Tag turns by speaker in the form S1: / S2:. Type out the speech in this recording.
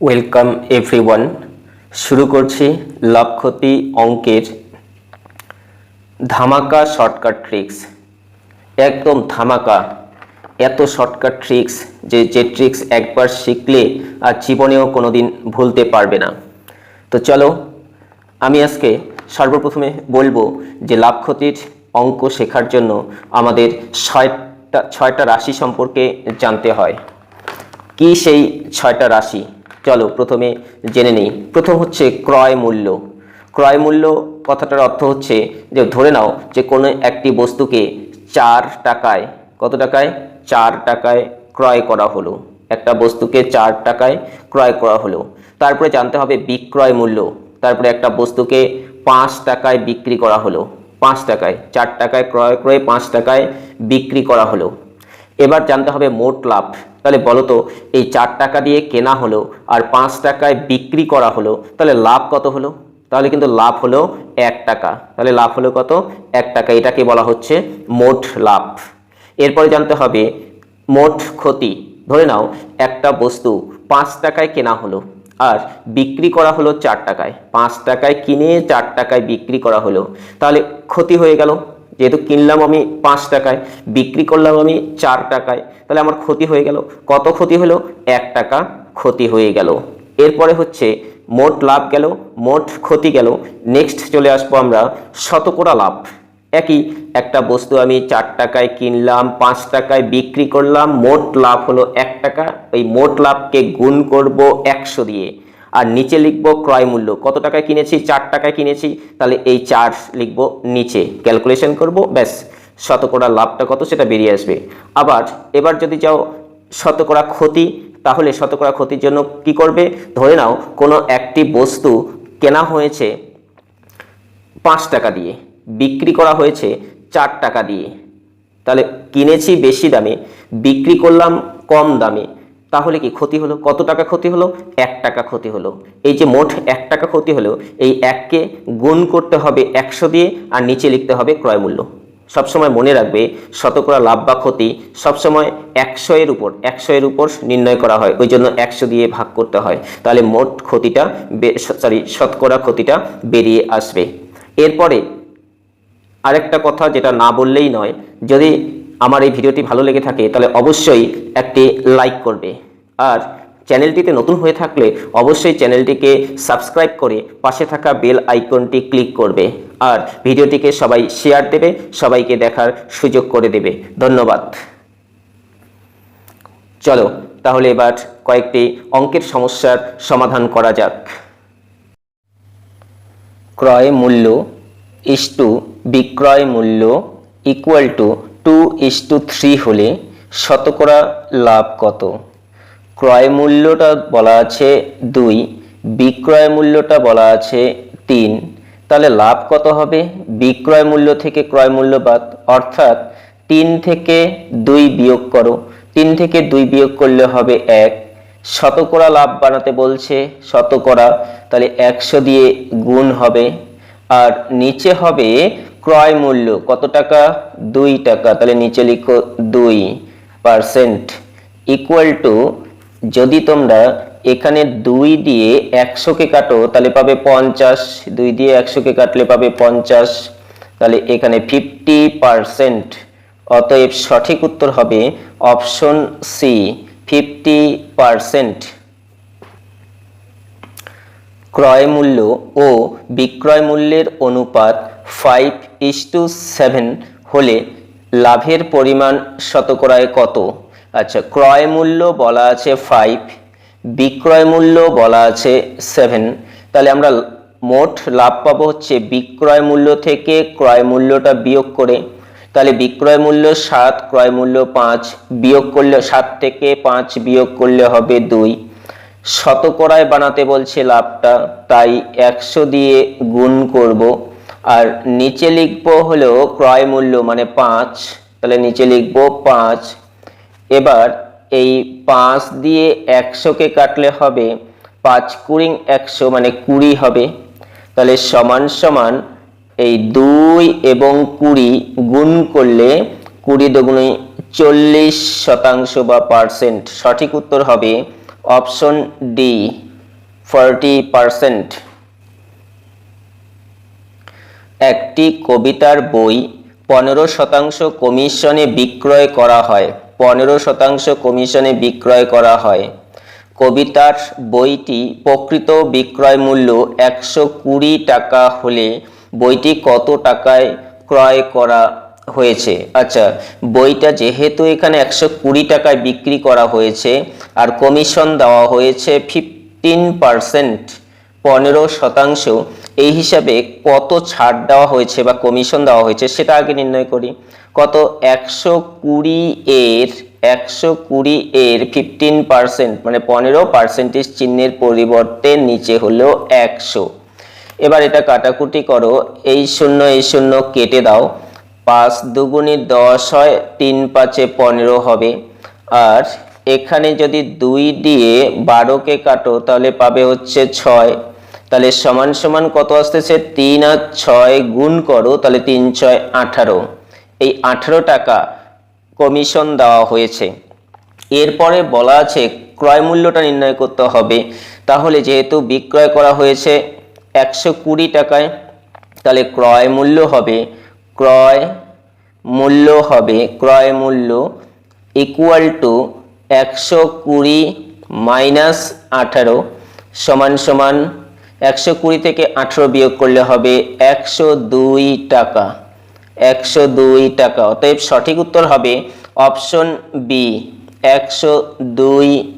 S1: Welcome everyone শুরু করছি লাভ অঙ্কের ধামাকা শর্টকাট ট্রিক্স একদম ধামাকা। এত শর্টকাট ট্রিক্স যে যে ট্রিক্স একবার শিখলে আর জীবনেও কোনোদিন ভুলতে পারবে না। তো চলো, আমি আজকে সর্বপ্রথমে বলব যে লাভ অঙ্ক শেখার জন্য আমাদের ছয়টা ছয়টা রাশি সম্পর্কে জানতে হয়। কি সেই ছয়টা রাশি? চলো প্রথমে জেনে নিই। প্রথম হচ্ছে ক্রয় মূল্য। ক্রয় মূল্য কথাটার অর্থ হচ্ছে যে ধরে নাও যে কোনো একটি বস্তুকে চার টাকায়, কত টাকায়? চার টাকায় ক্রয় করা হলো। একটা বস্তুকে চার টাকায় ক্রয় করা হলো। তারপরে জানতে হবে বিক্রয় মূল্য। তারপরে একটা বস্তুকে পাঁচ টাকায় বিক্রি করা হলো। পাঁচ টাকায়, চার টাকায় ক্রয় করে পাঁচ টাকায় বিক্রি করা হলো। এবার জানতে হবে মোট লাভ। তাহলে বলো তো, এই চার টাকা দিয়ে কেনা হলো আর পাঁচ টাকায় বিক্রি করা হলো, তাহলে লাভ কত হলো? তাহলে কিন্তু লাভ হলো এক টাকা। তাহলে লাভ হলো কত? এক টাকা। এটাকে বলা হচ্ছে মোট লাভ। এরপরে জানতে হবে, মোট ক্ষতি। ধরে নাও, একটা বস্তু পাঁচ টাকায় কেনা হলো আর বিক্রি করা হলো চার টাকায়। পাঁচ টাকায় কিনে চার টাকায় বিক্রি করা হলো। তাহলে ক্ষতি হয়ে গেল। যেহেতু কিনলাম আমি পাঁচ টাকায়, বিক্রি করলাম আমি চার টাকায়, তাহলে আমার ক্ষতি হয়ে গেল। কত ক্ষতি হলো? এক টাকা ক্ষতি হয়ে গেল। এরপরে হচ্ছে মোট লাভ গেল, মোট ক্ষতি গেল। নেক্সট চলে আসব আমরা শতকরা লাভ। একই একটা বস্তু আমি চার টাকায় কিনলাম, পাঁচ টাকায় বিক্রি করলাম, মোট লাভ হলো এক টাকা। ওই মোট লাভকে গুণ করব একশো দিয়ে। আর নিচে লিখব ক্রয় মূল্য। কত টাকায় কিনেছি? চার টাকায় কিনেছি। তাহলে এই চার লিখব নিচে। ক্যালকুলেশন করব, ব্যাস। শতকরা লাভটা কত সেটা বেরিয়ে আসবে। আবার এবার যদি যাও শতকরা ক্ষতি, তাহলে শতকরা ক্ষতির জন্য কি করবে? ধরে নাও কোনো একটি বস্তু কেনা হয়েছে পাঁচ টাকা দিয়ে, বিক্রি করা হয়েছে চার টাকা দিয়ে। তাহলে কিনেছি বেশি দামে, বিক্রি করলাম কম দামে। তাহলে কি ক্ষতি হলো? কত টাকা ক্ষতি হলো? এক টাকা ক্ষতি হলো। এই যে মোট এক টাকা ক্ষতি হলো, এই এককে গুণ করতে হবে একশো দিয়ে আর নিচে লিখতে হবে ক্রয় মূল্য। সবসময় মনে রাখবে, শতকরা লাভ বা ক্ষতি সবসময় একশো এর উপর, একশো এর উপর নির্ণয় করা হয়। ওই জন্য একশো দিয়ে ভাগ করতে হয়। তাহলে মোট ক্ষতিটা সরি শতকরা ক্ষতিটা বেরিয়ে আসবে। এরপরে আরেকটা কথা যেটা না বললেই নয়, যদি আমার এই ভিডিওটি ভালো লেগে থাকে, তাহলে অবশ্যই একটি লাইক করবে। আর চ্যানেলটিতে নতুন হয়ে থাকলে অবশ্যই চ্যানেলটিকে সাবস্ক্রাইব করে পাশে থাকা বেল আইকনটি ক্লিক করবে। আর ভিডিওটিকে সবাই শেয়ার দেবে, সবাইকে দেখার সুযোগ করে দেবে। ধন্যবাদ। চলো, তাহলে এবার কয়েকটি অঙ্কের সমস্যার সমাধান করা যাক। ক্রয় মূল্য ইস টু বিক্রয় মূল্য equal to two is to three হলে শতকরা লাভ কত? ক্রয় মূল্যটা বলা আছে দুই, বিক্রয় মূল্যটা বলা আছে তিন। তাহলে লাভ কত হবে? বিক্রয় মূল্য থেকে ক্রয় মূল্য বাদ। অর্থাৎ তিন থেকে দুই বিয়োগ করো। তিন থেকে দুই বিয়োগ করলে হবে এক। শতকরা লাভ বানাতে বলছে শতকরা। তাহলে একশো দিয়ে গুণ হবে। আর নিচে হবে ক্রয় মূল্য, কত টাকা? দুই টাকা। তাহলে নিচে লিখো দুই পার্সেন্ট ইকুয়াল টু যদি তোমরা এখানে দুই দিয়ে একশোকে কাটো, তাহলে পাবে পঞ্চাশ। দুই দিয়ে একশোকে কাটলে পাবে পঞ্চাশ। তাহলে এখানে ফিফটি পার্সেন্ট অতএব সঠিক উত্তর হবে অপশন সি ফিফটি পার্সেন্ট ক্রয় মূল্য ও বিক্রয় মূল্যের অনুপাত ফাইভ ইস টু সেভেন হলে লাভের পরিমাণ শতকরায় কত? আচ্ছা ক্রয় মূল্য বলা আছে ফাইভ, বিক্রয় মূল্য বলা আছে সেভেন। তাহলে আমরা মোট লাভ পাবো হচ্ছে বিক্রয় মূল্য থেকে ক্রয় মূল্যটা বিয়োগ করে। তাহলে বিক্রয় মূল্য সাত, ক্রয় মূল্য পাঁচ, বিয়োগ করলে সাত থেকে পাঁচ, বিয়োগ করলে হবে দুই। শতকরায় বানাতে বলছে লাভটা, তাই একশো দিয়ে গুণ করব। আর নিচে লিখব হলো ক্রয় মূল্য মানে পাঁচ। তাহলে নিচে লিখব পাঁচ। এবার এই পাঁচ দিয়ে একশোকে কাটলে হবে, পাঁচ কুড়ি একশো মানে কুড়ি হবে। তাহলে সমান সমান এই দুই এবং কুড়ি গুণ করলে কুড়ি দুগুণে চল্লিশ শতাংশ বা পার্সেন্ট। সঠিক উত্তর হবে অপশন ডি, ফর্টি পারসেন্ট। একটি কবিতার বই পনেরো শতাংশ কমিশনে বিক্রয় করা হয়। পনেরো শতাংশ কমিশনে বিক্রয় করা হয়। কবিতার বইটি প্রকৃত বিক্রয় মূল্য একশো কুড়ি টাকা হলে বইটি কত টাকায় ক্রয় করা হয়েছে? আচ্ছা বইটা যেহেতু এখানে একশো কুড়ি টাকায় বিক্রি করা হয়েছে আর কমিশন দেওয়া হয়েছে ফিফটিন পারসেন্ট, পনেরো শতাংশ এই হিসাবে কত ছাড় দেওয়া হয়েছে বা কমিশন দেওয়া হয়েছে সেটা আগে নির্ণয় করি। কত একশো কুড়ি এর, একশো কুড়ি এর ফিফটিন পার্সেন্ট মানে পনেরো পার্সেন্টেজ চিহ্নের পরিবর্তে নিচে হলো একশো। এবার এটা কাটাকুটি করো, এই শূন্য এই শূন্য কেটে দাও। পাঁচ দুগুণি দশ হয়, তিন পাঁচে পনেরো হবে। আর এখানে যদি দুই দিয়ে বারোকে কাটো, তাহলে পাবে হচ্ছে ছয়। তাহলে সমান সমান কত আসতেছে? তিন আর ছয় গুণ করো, তাহলে তিন ছয় আঠারো। এই আঠারো টাকা কমিশন দেওয়া হয়েছে। এরপরে বলা আছে, ক্রয় মূল্যটা নির্ণয় করতে হবে। তাহলে যেহেতু বিক্রয় করা হয়েছে একশো কুড়ি টাকায়, তাহলে ক্রয় মূল্য হবে, ক্রয় মূল্য হবে, ক্রয় মূল্য ইকুয়াল টু একশো কুড়ি মাইনাস আঠারো সমান সমান একশো কুড়ি থেকে আঠেরো বিয়োগ করলে হবে একশো দুই টাকা। একশো দুই টাকা। অতএব সঠিক উত্তর হবে অপশন বি, একশো দুই